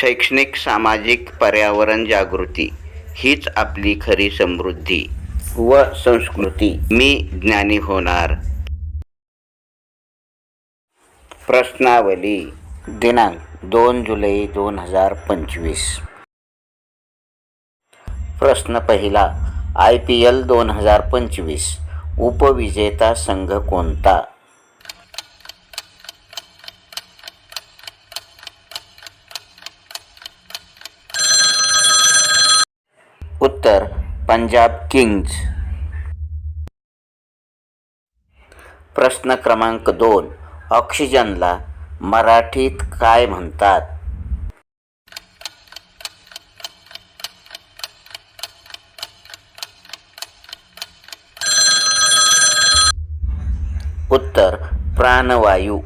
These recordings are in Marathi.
शैक्षणिक सामाजिक पर्यावरण जागृती हीच आपली खरी समृद्धी व संस्कृती. मी ज्ञानी होणार. प्रश्नावली दिनांक दोन जुलै दोन हजार पंचवीस. प्रश्न पहिला आय पी एल दोन हजार पंचवीस उपविजेता संघ कोणता? उत्तर पंजाब किंग्ज. प्रश्न क्रमांक दोन ऑक्सिजनला मराठीत काय म्हणतात? उत्तर प्राणवायू.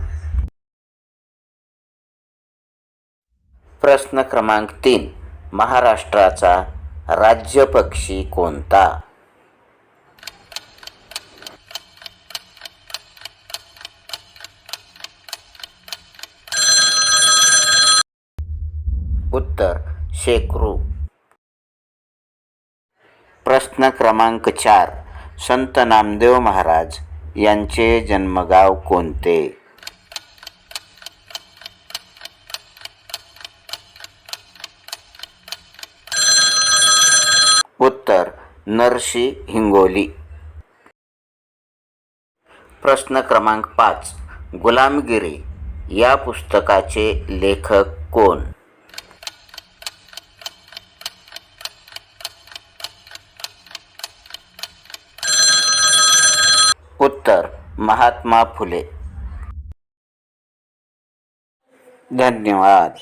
प्रश्न क्रमांक तीन महाराष्ट्राचा राज्य पक्षी कोणता? उत्तर शेकरू प्रश्न क्रमांक चार. संत नामदेव महाराज यांचे जन्मगाव कोणते उत्तर नरशी हिंगोली. प्रश्न क्रमांक पाच. गुलामगिरी या पुस्तकाचे लेखक कोण? उत्तर महात्मा फुले. धन्यवाद.